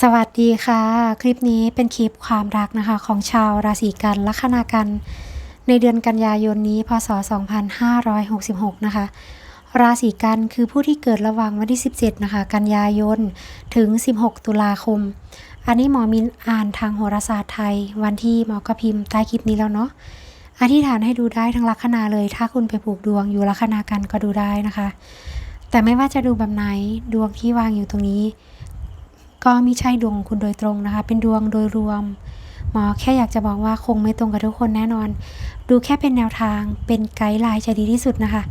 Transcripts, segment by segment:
สวัสดีค่ะ คลิปนี้เป็นคลิปความรักนะคะของชาวราศีกันลัคนากัน ในเดือนกันยายนนี้พศ 2566 นะคะ ราศีกันคือผู้ที่เกิดระหว่างวันที่ 17 นะคะ กันยายนถึง 16 ตุลาคม อันนี้หมอมินอ่านทางโหราศาสตร์ไทย วันที่หมอกระพิมพ์ใต้คลิปนี้แล้วเนาะอธิษฐานให้ดูได้ทั้งลัคนาเลย ถ้าคุณไปผูกดวงอยู่ลัคนากันก็ดูได้นะคะ แต่ไม่ว่าจะดูแบบไหนดวงที่วางอยู่ตรงนี้ ก็ไม่ใช่ดวงคุณโดยตรงนะคะ เป็นดวงโดยรวม หมอแค่อยากจะบอกว่าคงไม่ตรงกับทุกคนแน่นอน ดูแค่เป็นแนวทาง เป็นไกด์ไลน์จะดีที่สุดนะคะ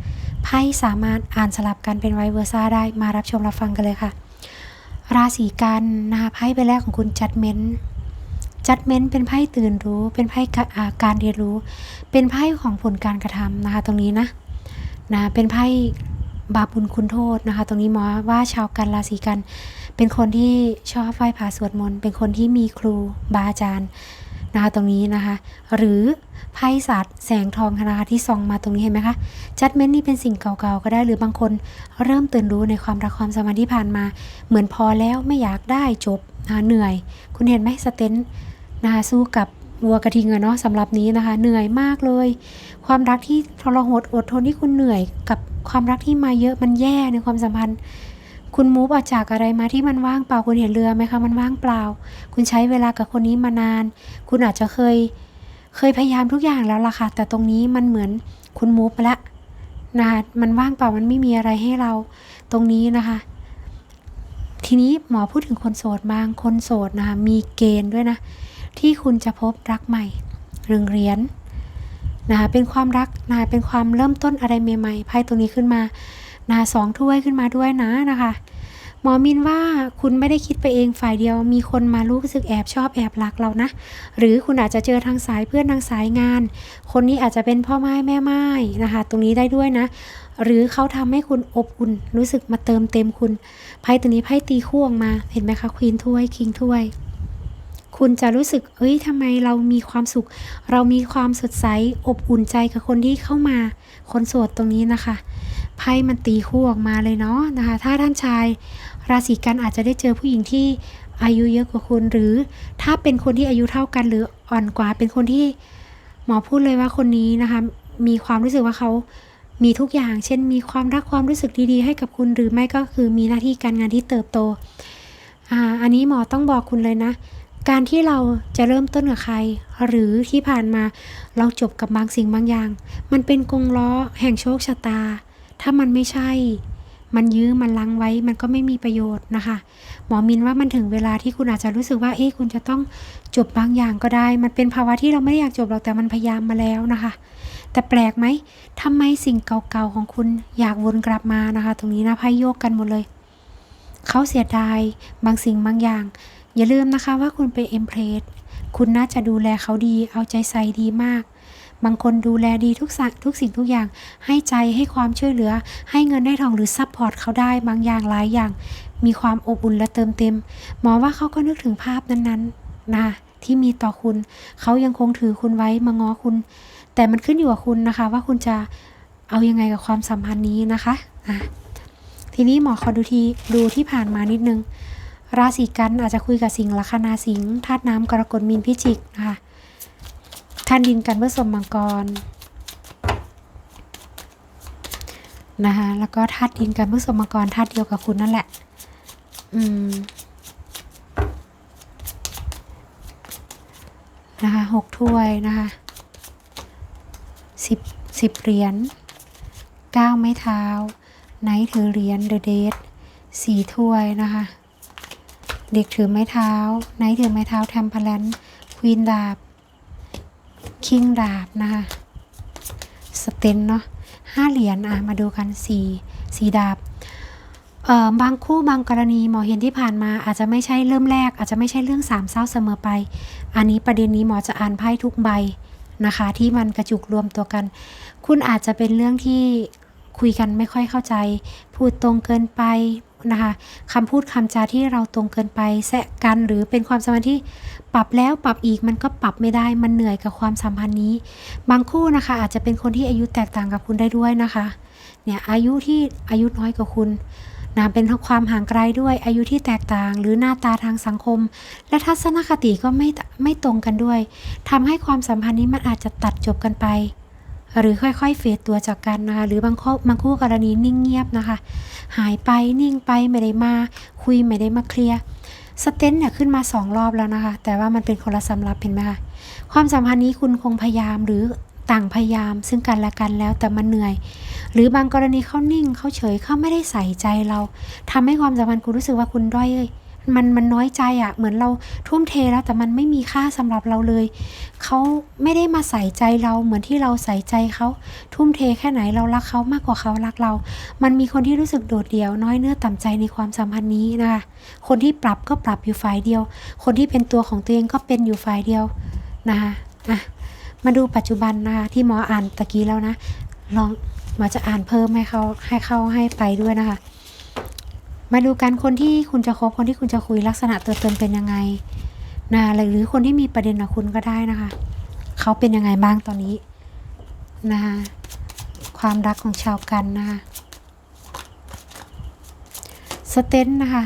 ไพ่สามารถอ่านสลับกันเป็นไวเวอร์ซ่าได้ มารับชมรับฟังกันเลยค่ะ ราศีกันนะคะ ไพ่ใบแรกของคุณจัดเมนจัดเมนเป็นไพ่ตื่นรู้ เป็นไพ่การเรียนรู้ เป็นไพ่ของผลการกระทำนะคะ ตรงนี้นะนะ เป็นไพ่บาปบุญคุณโทษนะคะ ตรงนี้หมอว่าชาวกันราศีกัน เป็นคนที่ชอบไหว้พระสวดมนต์ เป็นคนที่มีครูบาอาจารย์นะคะตรงนี้นะคะ หรือไพ่ศาสตร์แสงทองนะคะที่ส่องมาตรงนี้เห็นไหมคะจัดเม้นนี่เป็นสิ่งเก่าๆก็ได้ หรือบางคนเริ่มตื่นรู้ในความรักความสมพันธ์ที่ผ่านมา เหมือนพอแล้วไม่อยากได้จบนะคะเหนื่อย คุณเห็นไหมสเตนนะคะสู้กับวัวกระทิงอะเนาะสำหรับนี้นะคะ เหนื่อยมากเลย ความรักที่ทรหดอดทนที่คุณเหนื่อยกับความรักที่มาเยอะมันแย่ในความสัมพันธ์ คุณมูฟออกจากอะไรมาที่มันว่างเปล่าคุณเห็นเรือไหมคะมันว่างเปล่า คุณใช้เวลากับคนนี้มานาน คุณอาจจะเคยเคยพยายามทุกอย่างแล้วล่ะค่ะ แต่ตรงนี้มันเหมือนคุณมูฟไปละนะคะมันว่างเปล่ามันไม่มีอะไรให้เราตรงนี้นะคะ ทีนี้หมอพูดถึงคนโสดบางคนโสดนะคะมีเกณฑ์ด้วยนะ ที่คุณจะพบรักใหม่เรืองเรียนนะคะเป็นความรักนะคะเป็นความเริ่มต้นอะไรใหม่ๆไพ่ตรงนี้ขึ้นมา นะสองถ้วยขึ้นมาด้วยนะนะคะ หมอมินว่าคุณไม่ได้คิดไปเองฝ่ายเดียว มีคนมารู้สึกแอบชอบแอบรักเรานะ หรือคุณอาจจะเจอทางสายเพื่อนทางสายงาน คนนี้อาจจะเป็นพ่อไม้แม่ไม้นะคะ ตรงนี้ได้ด้วยนะหรือเขาทำให้คุณอบอุ่นรู้สึกมาเติมเต็มคุณไพ่ตัวนี้ไพ่ตีคู่ออกมาเห็นไหมคะควีนถ้วยคิงถ้วย คุณจะรู้สึกเอ้ยทำไมเรามีความสุข เรามีความสดใสอบอุ่นใจกับคนที่เข้ามา คนโสดตรงนี้นะคะ ไพ่มันตีคู่ออกมาเลยเนาะนะคะ ถ้าท่านชายราศีกันอาจจะได้เจอผู้หญิงที่อายุเยอะกว่าคุณ หรือถ้าเป็นคนที่อายุเท่ากันหรืออ่อนกว่า เป็นคนที่หมอพูดเลยว่าคนนี้นะคะ มีความรู้สึกว่าเขามีทุกอย่าง เช่น มีความรักความรู้สึกดีๆ ให้กับคุณหรือไม่ก็คือมีหน้าที่การงานที่เติบโต อ่า อันนี้หมอต้องบอกคุณเลยนะ การที่เราจะเริ่มต้นกับใคร หรือที่ผ่านมาเราจบกับบางสิ่งบางอย่าง มันเป็นกงล้อแห่งโชคชะตา ถ้ามันไม่ใช่ มันยื้อมันลังไว้มันก็ไม่มีประโยชน์นะคะ หมอมินว่ามันถึงเวลาที่คุณอาจจะรู้สึกว่าเอ๊ะคุณจะต้องจบบางอย่างก็ได้ มันเป็นภาวะที่เราไม่ได้อยากจบหรอกแต่มันพยายามมาแล้วนะคะ แต่แปลกไหมทำไมสิ่งเก่าๆของคุณอยากวนกลับมานะคะ ตรงนี้นะไพ่โยกกันหมดเลยเขาเสียดายบางสิ่งบางอย่าง อย่าลืมนะคะว่าคุณเป็นเอ็มเพลสคุณน่าจะดูแลเขาดี เอาใจใส่ดีมาก บางคนดูแลดีทุกสัทุกสิ่งทุกอย่าง ให้ใจให้ความช่วยเหลือ ให้เงินได้ทองหรือซัพพอร์ตเขาได้บางอย่างหลายอย่าง มีความอบอุ่นและเติมเต็ม หมอว่าเขาก็นึกถึงภาพนั้นๆนะที่มีต่อคุณ เขายังคงถือคุณไว้มาง้อคุณ แต่มันขึ้นอยู่กับคุณนะคะ ว่าคุณจะเอายังไงกับความสัมพันธ์นี้นะคะอะทีนี้หมอขอดูทีดูที่ผ่านมานิดนึง ราศีกันอาจจะคุยกับสิงห์ลัคนาสิงห์ธาตุน้ำกรกฎมีนพิจิกนะคะ ธาตุดินกันเพื่อสมมังกรนะคะแล้วก็ธาตุดินกันเพื่อสมมังกรธาตุเดียวกับคุณนั่นแหละ อืมนะคะหกถ้วยนะคะสิบสิบเหรียญเก้าไม้เท้าไนท์ถือเหรียญเดอะเดทสี่ถ้วยนะคะ เด็กถือไม้เท้าไนท์ถือไม้เท้าแทมเพลนควีนดาบ คิงดาบนะคะสเตนเนาะห้าเหรียญอะมาดูกันสี่สี่ดาบเอ่อบางคู่บางกรณีหมอเห็นที่ผ่านมาอาจจะไม่ใช่เริ่มแรก อาจจะไม่ใช่เรื่องสามเศร้าเสมอไป อันนี้ประเด็นนี้หมอจะอ่านไพ่ทุกใบนะคะ ที่มันกระจุกรวมตัวกัน คุณอาจจะเป็นเรื่องที่คุยกันไม่ค่อยเข้าใจ พูดตรงเกินไป นะคะคำพูดคำจาที่เราตรงเกินไปแซะกันหรือเป็นความสัมพันธ์ที่ปรับแล้วปรับอีกมันก็ปรับไม่ได้มันเหนื่อยกับความสัมพันธ์นี้ บางคู่นะคะ อาจจะเป็นคนที่อายุแตกต่างกับคุณได้ด้วยนะคะเนี่ยอายุที่อายุน้อยกว่าคุณนะเป็นความห่างไกลด้วยอายุที่แตกต่าง หรือหน้าตาทางสังคม และทัศนคติก็ไม่ไม่ตรงกันด้วยทำให้ความสัมพันธ์นี้มันอาจจะตัดจบกันไป หรือค่อยๆ เฟดตัวจากกันนะคะหรือบางข้อบางคู่กรณีนิ่งเงียบนะคะ หายไปนิ่งไปไม่ได้มา คุยไม่ได้มาเคลียร์สเตนเนี่ยขึ้นมาสองรอบแล้วนะคะ แต่ว่ามันเป็นคนละสำรับเห็นไหมคะความสัมพันธ์นี้คุณคงพยายามหรือต่างพยายามซึ่งกันและกันแล้วแต่มันเหนื่อย หรือบางกรณีเขานิ่งเขาเฉยเขาไม่ได้ใส่ใจเราทำให้ความสัมพันธ์คุณรู้สึกว่าคุณด้อยเอ้ย มันมันน้อยใจอะ่ะ เหมือนเราทุ่มเทแล้วแต่มันไม่มีค่าสำหรับเราเลย เขาไม่ได้มาใส่ใจเราเหมือนที่เราใส่ใจเขาทุ่มเทแค่ไหนเรารักเขามากกว่าเขารักเรา มันมีคนที่รู้สึกโดดเดี่ยว น้อยเนื้อต่ำใจในความสัมพันธ์นี้นะคะ คนที่ปรับก็ปรับอยู่ฝ่ายเดียว คนที่เป็นตัวของตัวเองก็เป็นอยู่ฝ่ายเดียวนะคะอะมาดูปัจจุบันนะคะที่หมออ่านตะกี้แล้วนะ ลองหมอจะอ่านเพิ่มให้เขาให้เข้าให้ไปด้วยนะคะ มาดูกันคนที่คุณจะคบคนที่คุณจะคุยลักษณะตัวตนเป็นยังไงนะหรือคนที่มีประเด็นกับคุณก็ได้นะคะ เขาเป็นยังไงบ้างตอนนี้นะคะความรักของชาวกันนะคะสเตนนะคะ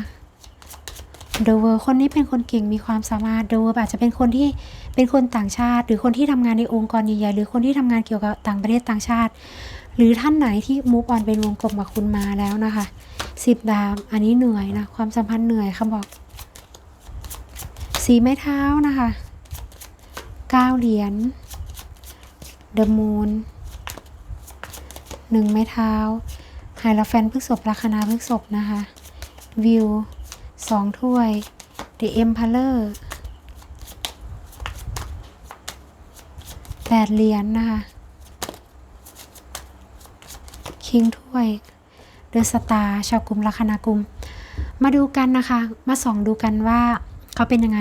เดเวอร์คนนี้เป็นคนเก่งมีความสามารถเดเวอร์อาจจะเป็นคนที่เป็นคนต่างชาติ หรือคนที่ทำงานในองค์กรใหญ่ๆหรือคนที่ทำงานเกี่ยวกับต่างประเทศต่างชาติ หรือท่านไหนที่มูฟออนเป็นวงกลมกับคุณมาแล้วนะคะ สิบดาวอันนี้เหนื่อยนะ ความสัมพันธ์เหนื่อยคำบอก สีไม้เท้านะคะเก้าเหรียญเดอะมูนหนึ่งไม้เท้าไฮลาแฟนพฤกษบลัคนาพฤกษบนะคะ วิวสองถ้วยเดอะเอ็มพาเลอร์แปดเหรียญนะคะ คิงถ้วย เดอะสตาร์ชาวกลุ่มลัคนากุม มาดูกันนะคะ มาส่องดูกันว่าเขาเป็นยังไง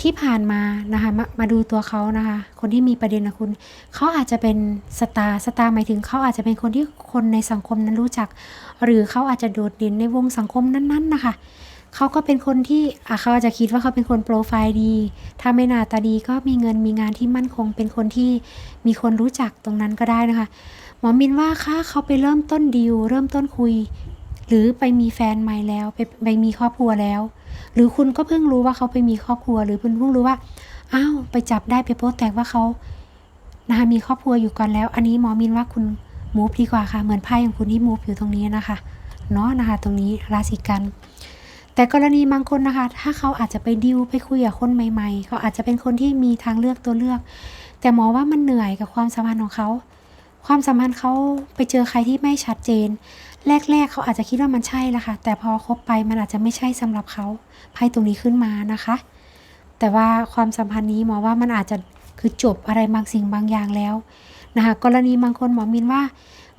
ที่ผ่านมานะคะมามาดูตัวเขานะคะ คนที่มีประเด็นนะคุณเขาอาจจะเป็นสตาร์สตาร์หมายถึงเขาอาจจะเป็นคนที่คนในสังคมนั้นรู้จัก หรือเขาอาจจะโดดเด่นในวงสังคมนั้นๆนะคะเขาก็เป็นคนที่เขาอาจจะคิดว่าเขาเป็นคนโปรไฟล์ดี ถ้าไม่หน้าตาดีก็มีเงินมีงานที่มั่นคง เป็นคนที่มีคนรู้จักตรงนั้นก็ได้นะคะ หมอมินว่าถ้าเขาไปเริ่มต้นดีลเริ่มต้นคุย หรือไปมีแฟนใหม่แล้วไปไปมีครอบครัวแล้ว หรือคุณก็เพิ่งรู้ว่าเขาไปมีครอบครัว หรือคุณเพิ่งรู้ว่าอ้าวไปจับได้ไปโพสแตกว่าเขานะคะมีครอบครัวอยู่ก่อนแล้ว อันนี้หมอมินว่าคุณมูฟดีกว่าค่ะ เหมือนไพ่ของคุณที่มูฟอยู่ตรงนี้นะคะเนาะนะคะ ตรงนี้ราศีกันแต่กรณีบางคนนะคะ ถ้าเขาอาจจะไปดิวไปคุยกับคนใหม่ ๆ เขาอาจจะเป็นคนที่มีทางเลือกตัวเลือก แต่หมอว่ามันเหนื่อยกับความสัมพันธ์ของเขา ความสัมพันธ์เขาไปเจอใครที่ไม่ชัดเจน แรก ๆ เขาอาจจะคิดว่ามันใช่ละค่ะ แต่พอคบไปมันอาจจะไม่ใช่สำหรับเขาไพ่ตรงนี้ขึ้นมานะคะ แต่ว่าความสัมพันธ์นี้หมอว่ามันอาจจะคือจบอะไรบางสิ่งบางอย่างแล้วนะคะกรณีบางคนหมอมินว่า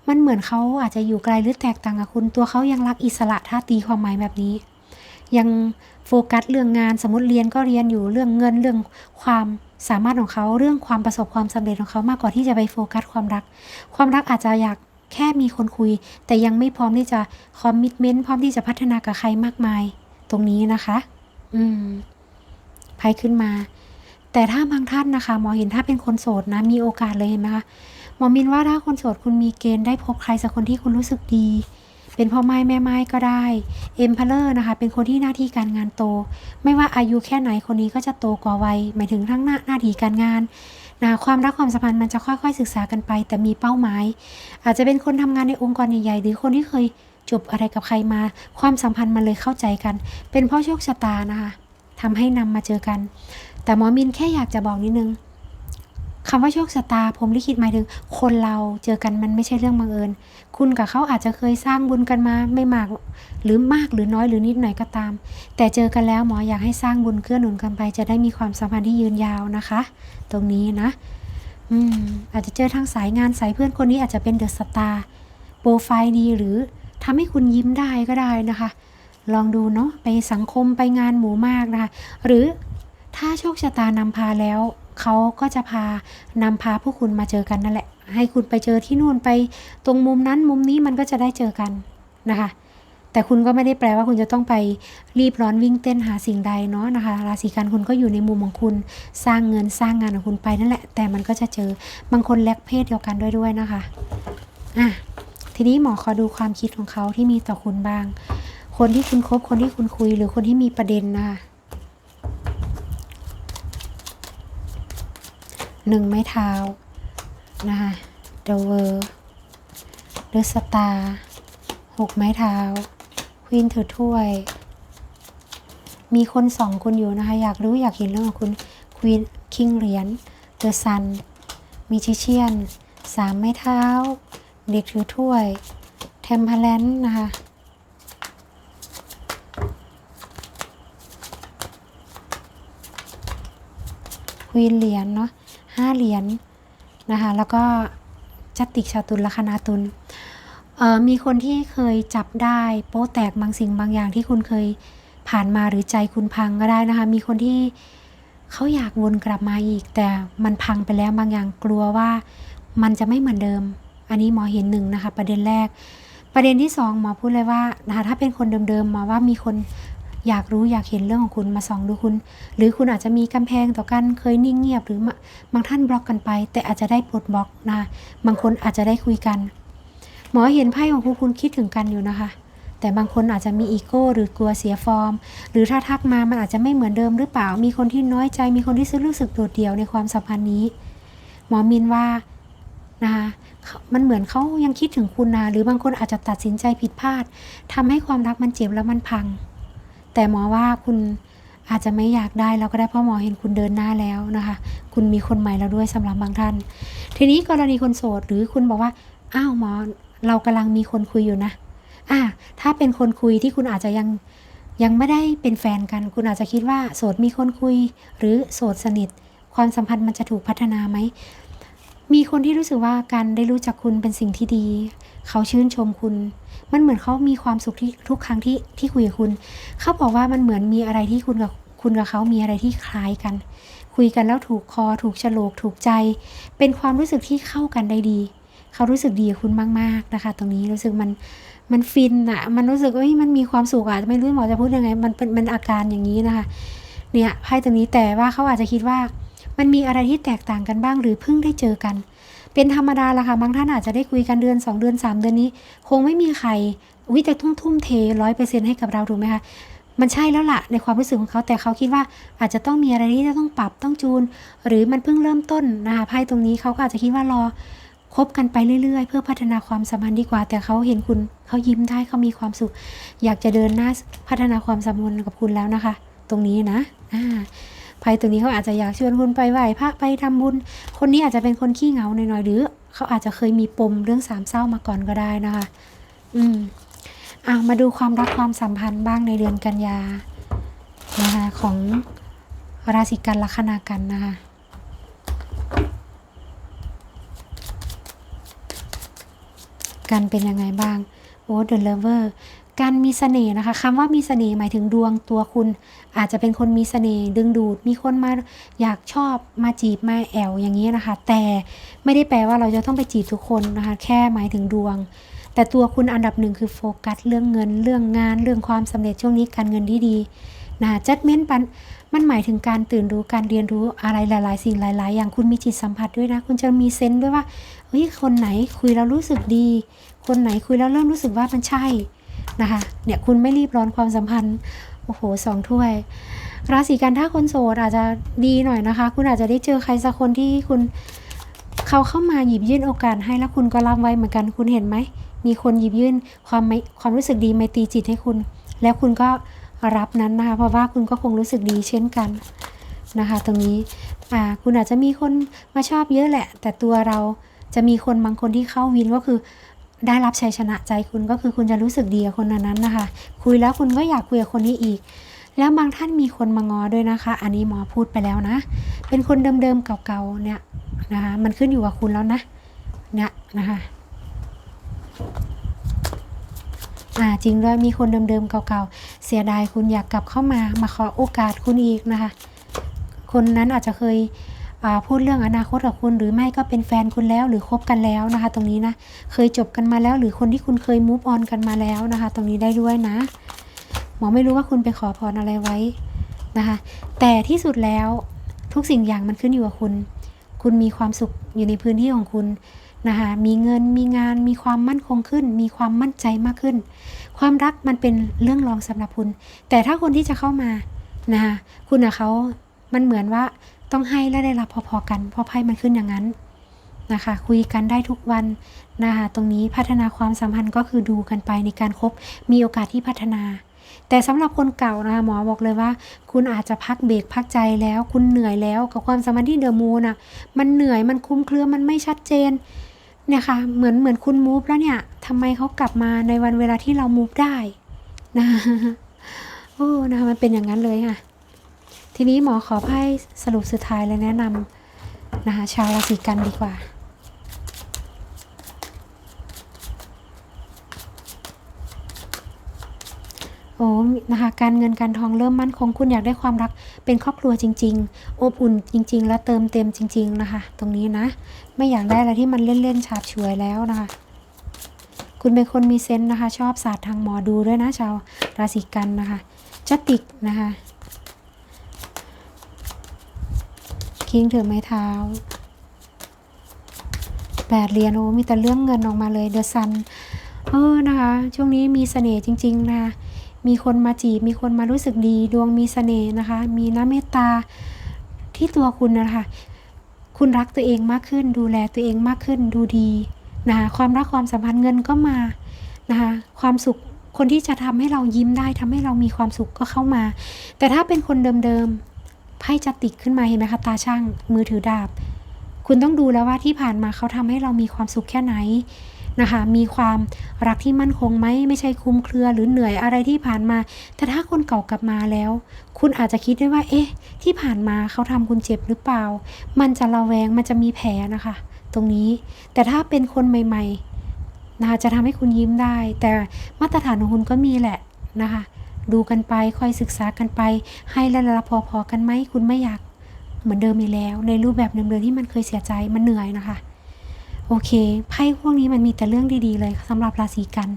มันเหมือนเขาอาจจะอยู่ไกลหรือแตกต่างกับคุณ ตัวเขายังรักอิสระถ้าตีความหมายแบบนี้ ยังโฟกัสเรื่องงานสมมติเรียนก็เรียนอยู่เรื่องเงินเรื่องความ สามารถของเขาเรื่องความประสบความสำเร็จของเขามากกว่าที่จะไปโฟกัสความรัก ความรักอาจจะอยากแค่มีคนคุย แต่ยังไม่พร้อมที่จะคอมมิชเมนต์พร้อมที่จะพัฒนากับใครมากมาย ตรงนี้นะคะ อืมไพ่ขึ้นมา แต่ถ้าบางท่านนะคะหมอเห็นถ้าเป็นคนโสดนะ มีโอกาสเลยเห็นไหมคะหมอมินว่าถ้าคนโสดคุณมีเกณฑ์ได้พบใครสักคนที่คุณรู้สึกดี เป็นพ่อไม้แม่ไม้ก็ได้เอ็มพาเลอร์นะคะ เป็นคนที่หน้าที่การงานโต ไม่ว่าอายุแค่ไหนคนนี้ก็จะโตกว่าวัยหมายถึงทั้งหน้าหน้าที่การงานนะความรักความสัมพันธ์มันจะค่อยๆ ศึกษากันไป แต่มีเป้าหมาย อาจจะเป็นคนทำงานในองค์กรใหญ่ๆหรือคนที่เคยจบอะไรกับใครมา ความสัมพันธ์มันเลยเข้าใจกัน เป็นเพราะโชคชะตานะคะทำให้นำมาเจอกัน แต่หมอมินแค่อยากจะบอกนิดนึง คำว่าโชคชะตาผมลิขิตหมายถึง คนเราเจอกันมันไม่ใช่เรื่องบังเอิญ คุณกับเขาอาจจะเคยสร้างบุญกันมาไม่มาก หรือมากหรือน้อยหรือนิดหน่อยก็ตาม แต่เจอกันแล้วหมออยากให้สร้างบุญเกื้อหนุนกันไป จะได้มีความสัมพันธ์ที่ยืนยาวนะคะ ตรงนี้นะอืมอาจจะเจอทางสายงานสายเพื่อนคนนี้อาจจะเป็นเดอะสตาร์โปรไฟล์ดีหรือทำให้คุณยิ้มได้ก็ได้นะคะ ลองดูเนาะไปสังคมไปงานหมู่มากนะคะ หรือถ้าโชคชะตานำพาแล้ว เขาก็จะพานำพาพวกคุณมาเจอกันนั่นแหละ ให้คุณไปเจอที่นู่นไปตรงมุมนั้นมุมนี้มันก็จะได้เจอกันนะคะ แต่คุณก็ไม่ได้แปลว่าคุณจะต้องไปรีบร้อนวิ่งเต้นหาสิ่งใดเนาะนะคะ ราศีกันคุณก็อยู่ในมุมของคุณสร้างเงินสร้างงานของคุณไปนั่นแหละ แต่มันก็จะเจอบางคนแลกเพศเดียวกันด้วยด้วยนะคะอะทีนี้หมอขอดูความคิดของเขาที่มีต่อคุณบ้าง คนที่คุณคบคนที่คุณคุยหรือคนที่มีประเด็นนะคะ หนึ่งไม้เท้านะคะเดเวอร์เดอะสตาร์หกไม้เท้าควีนถือถ้วย มีคนสองคนอยู่นะคะ อยากรู้อยากเห็นเรื่องของคุณควีนคิงเหรียญเดอะซันมีชิเชียนสามไม้เท้า เด็กถือถ้วย เทมเพลนนะคะควีนเหรียญเนาะ ห้าเหรียญนะคะ แล้วก็จติกชาตุลลัคนาตุลมีคนที่เคยจับได้โป๊ะแตกบางสิ่งบางอย่างที่คุณเคยผ่านมาหรือใจคุณพังก็ได้นะคะ มีคนที่เขาอยากวนกลับมาอีก แต่มันพังไปแล้วบางอย่างกลัวว่ามันจะไม่เหมือนเดิม อันนี้หมอเห็นหนึ่งนะคะ ประเด็นแรก ประเด็นที่สองหมอพูดเลยว่านะคะถ้าเป็นคนเดิมๆหมอว่ามีคน อยากรู้อยากเห็นเรื่องของคุณมาส่องดูคุณ หรือคุณอาจจะมีกำแพงต่อกันเคยนิ่งเงียบ หรือบางท่านบล็อกกันไป แต่อาจจะได้ปลดบล็อกนะบางคนอาจจะได้คุยกัน หมอเห็นไพ่ของคุณคุณคิดถึงกันอยู่นะคะ แต่บางคนอาจจะมีอีโก้หรือกลัวเสียฟอร์ม หรือถ้าทักมามันอาจจะไม่เหมือนเดิมหรือเปล่า มีคนที่น้อยใจ มีคนที่รู้สึกโดดเดี่ยวในความสัมพันธ์นี้ หมอมินว่านะคะมันเหมือนเขายังคิดถึงคุณนะหรือบางคนอาจจะตัดสินใจผิดพลาดทำให้ความรักมันเจ็บแล้วมันพัง แต่หมอว่าคุณอาจจะไม่อยากได้แล้วก็ได้เพราะหมอเห็นคุณเดินหน้าแล้วนะคะ คุณมีคนใหม่แล้วด้วยสำหรับบางท่าน ทีนี้กรณีคนโสดหรือคุณบอกว่าอ้าวหมอเรากำลังมีคนคุยอยู่นะอ่าถ้าเป็นคนคุยที่คุณอาจจะยังยังไม่ได้เป็นแฟนกัน คุณอาจจะคิดว่าโสดมีคนคุย หรือโสดสนิท ความสัมพันธ์มันจะถูกพัฒนาไหมมีคนที่รู้สึกว่าการได้รู้จักคุณเป็นสิ่งที่ดี เขาชื่นชมคุณ มันเหมือนเขามีความสุขที่ทุกครั้งที่ที่คุยกับคุณ เขาบอกว่ามันเหมือนมีอะไรที่คุณกับคุณกับเขามีอะไรที่คล้ายกัน คุยกันแล้วถูกคอถูกฉลกถูกใจ เป็นความรู้สึกที่เข้ากันได้ดี เขารู้สึกดีกับคุณมาก ๆนะคะ ตรงนี้รู้สึกมันมันฟินอะมันรู้สึกว่ามันมีความสุขอะไม่รู้หมอจะพูดยังไง มันเป็นมันอาการอย่างนี้นะคะ เนี่ยไพ่ตรงนี้แต่ว่าเขาอาจจะคิดว่า มันมีอะไรที่แตกต่างกันบ้างหรือเพิ่งได้เจอกัน เป็นธรรมดาละค่ะบางท่านอาจจะได้คุยกันเดือน 2 เดือน 3 เดือนนี้ คงไม่มีใครวิจะทุ่มทุ่มเทร้อยเปอร์เซ็นต์ให้กับเราถูกไหมคะมันใช่แล้วล่ะในความรู้สึกของเขาแต่เขาคิดว่าอาจจะต้องมีอะไรที่จะต้องปรับต้องจูน หรือมันเพิ่งเริ่มต้นนะคะไพ่ตรงนี้เขาก็อาจจะคิดว่ารอคบกันไปเรื่อย ๆ เพื่อพัฒนาความสัมพันธ์ดีกว่า แต่เขาเห็นคุณเขายิ้มได้เขามีความสุข อยากจะเดินหน้าพัฒนาความสัมพันธ์กับคุณแล้วนะคะ ตรงนี้นะอ่า ไพ่ตรงนี้เขาอาจจะอยากชวนคุณไปไหว้พระไปทำบุญ คนนี้อาจจะเป็นคนขี้เหงาหน่อยๆหรือเขาอาจจะเคยมีปมเรื่องสามเศร้ามาก่อนก็ได้นะคะ อืมอะมาดูความรักความสัมพันธ์บ้างในเดือนกันยานะคะของราศีกันลัคนากันนะคะกันเป็นยังไงบ้างโอ้เดอะเลเวอร์ การมีเสน่ห์นะคะคำว่ามีเสน่ห์หมายถึงดวงตัวคุณ อาจจะเป็นคนมีเสน่ห์ดึงดูด มีคนมาอยากชอบมาจีบมาแอวอย่างนี้นะคะ แต่ไม่ได้แปลว่าเราจะต้องไปจีบทุกคนนะคะ แค่หมายถึงดวง แต่ตัวคุณอันดับหนึ่งคือโฟกัสเรื่องเงินเรื่องงาน เรื่องความสำเร็จช่วงนี้การเงินที่ดีนะจัดเม้นปันมันหมายถึงการตื่นรู้การเรียนรู้อะไรหลาย ๆ สิ่งหลาย ๆ อย่างคุณมีจิตสัมผัสด้วยนะ คุณจะมีเซนส์ด้วยว่าเฮ้ยคนไหนคุยแล้วรู้สึกดี คนไหนคุยแล้วเริ่มรู้สึกว่ามันใช่ นะคะ เนี่ยคุณไม่รีบร้อนความสัมพันธ์ โอ้โหสองถ้วย ราศีกันถ้าคนโสดอาจจะดีหน่อยนะคะ คุณอาจจะได้เจอใครสักคนที่คุณเขาเข้ามาหยิบยื่นโอกาสให้แล้วคุณก็รับไว้เหมือนกันคุณเห็นไหม มีคนหยิบยื่นความไม่ความรู้สึกดีไมตรีจิตให้คุณ แล้วคุณก็รับนั้นนะคะ เพราะว่าคุณก็คงรู้สึกดีเช่นกันนะคะ ตรงนี้คุณอาจจะมีคนมาชอบเยอะแหละ แต่ตัวเราจะมีคนบางคนที่เข้าวินก็คือ ได้รับชัยชนะใจคุณก็คือคุณจะรู้สึกดีกับคนนั้นนะคะ คุยแล้วคุณก็อยากคุยกับคนนี้อีก แล้วบางท่านมีคนมางอด้วยนะคะ อันนี้หมอพูดไปแล้วนะ เป็นคนเดิมๆเก่าๆเนี่ยนะคะ มันขึ้นอยู่กับคุณแล้วนะเนี่ยนะคะอ่าจริงด้วยมีคนเดิมๆเก่าๆ เสียดายคุณอยากกลับเข้ามามาขอโอกาสคุณอีกนะคะ คนนั้นอาจจะเคย พูดเรื่องอนาคตกับคุณ หรือไม่ก็เป็นแฟนคุณแล้วหรือคบกันแล้วนะคะ ตรงนี้นะเคยจบกันมาแล้ว หรือคนที่คุณเคยมูฟออนกันมาแล้วนะคะ ตรงนี้ได้ด้วยนะ หมอไม่รู้ว่าคุณไปขอพรอะไรไว้นะคะ แต่ที่สุดแล้วทุกสิ่งอย่างมันขึ้นอยู่กับคุณ คุณมีความสุขอยู่ในพื้นที่ของคุณนะคะมีเงินมีงานมีความมั่นคงขึ้น มีความมั่นใจมากขึ้น ความรักมันเป็นเรื่องรองสำหรับคุณ แต่ถ้าคนที่จะเข้ามานะคะคุณกับเขามันเหมือนว่า ต้องให้และได้รับพอๆกัน เพราะไพ่มันขึ้นอย่างนั้นนะคะ คุยกันได้ทุกวันนะคะตรงนี้พัฒนาความสัมพันธ์ก็คือดูกันไปในการคบมีโอกาสที่พัฒนา แต่สำหรับคนเก่านะคะหมอบอกเลยว่า คุณอาจจะพักเบรกพักใจแล้ว คุณเหนื่อยแล้วกับความสัมพันธ์ที่เดอะมูนอะมันเหนื่อยมันคุ้มเครือมันไม่ชัดเจนเนี่ยค่ะเหมือนเหมือนคุณมูฟแล้วเนี่ยทำไมเขากลับมาในวันเวลาที่เรามูฟได้นะโอ้นะมันเป็นอย่างนั้นเลยค่ะ ทีนี้หมอขอไพ่สรุปสุดท้ายเลยแนะนำนะคะชาวราศีกันดีกว่าโอ้นะคะการเงินการทองเริ่มมั่นคงคุณอยากได้ความรักเป็นครอบครัวจริง ๆ อบอุ่นจริง ๆ และเติมเต็มจริง ๆ นะคะ ตรงนี้นะ ไม่อยากได้อะไรที่มันเล่นๆฉาบฉวยแล้วนะคะ คุณเป็นคนมีเซนส์นะคะ ชอบศาสตร์ทางหมอดูด้วยนะชาวราศีกันนะคะจัติกนะคะ คิงถือไม้เท้าแปดเหรียญโอ้มีแต่เรื่องเงินออกมาเลยเดอะซันเออนะคะ ช่วงนี้มีเสน่ห์จริง ๆ นะคะ มีคนมาจีบ มีคนมารู้สึกดี ดวงมีเสน่ห์นะคะ มีน้ำเมตตาที่ตัวคุณนะคะ คุณรักตัวเองมากขึ้น ดูแลตัวเองมากขึ้น ดูดีนะคะความรักความสัมพันธ์เงินก็มานะคะ ความสุขคนที่จะทำให้เรายิ้มได้ทำให้เรามีความสุขก็เข้ามา แต่ถ้าเป็นคนเดิมๆ ไพ่จะติดขึ้นมาเห็นไหมคะตาช่าง มือถือดาบ คุณต้องดูแล้วว่าที่ผ่านมาเขาทำให้เรามีความสุขแค่ไหนนะคะ มีความรักที่มั่นคงไหมไม่ใช่คลุมเครือหรือเหนื่อยอะไรที่ผ่านมา แต่ถ้าคนเก่ากลับมาแล้ว คุณอาจจะคิดได้ว่า เอ๊ะ ที่ผ่านมาเขาทำคุณเจ็บหรือเปล่า มันจะระแวงมันจะมีแผลนะคะ ตรงนี้ แต่ถ้าเป็นคนใหม่ ๆ นะคะจะทำให้คุณยิ้มได้ แต่มาตรฐานของคุณก็มีแหละนะคะ ดูกันไปค่อยศึกษากันไป ให้และรับพอๆกันไหมคุณไม่อยากเหมือนเดิมอีกแล้ว ในรูปแบบเดิมๆที่มันเคยเสียใจมันเหนื่อยนะคะ โอเคไพ่พวกนี้มันมีแต่เรื่องดีๆ เลยสำหรับราศีกัน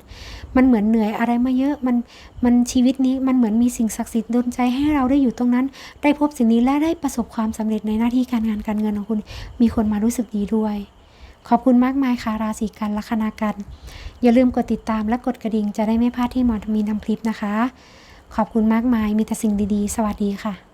มันเหมือนเหนื่อยอะไรมาเยอะมันมันชีวิตนี้มันเหมือนมีสิ่งศักดิ์สิทธิ์ดลใจให้เราได้อยู่ตรงนั้น ได้พบสิ่งนี้และได้ประสบความสำเร็จในหน้าที่การงานการเงินของคุณ มีคนมารู้สึกดีด้วย ขอบคุณมากมายค่ะราศีกันลัคนากัน อย่าลืมกดติดตามและกดกระดิ่งจะได้ไม่พลาดที่หมอมีนำคลิปนะคะ ขอบคุณมากมายมีแต่สิ่งดีๆ สวัสดีค่ะ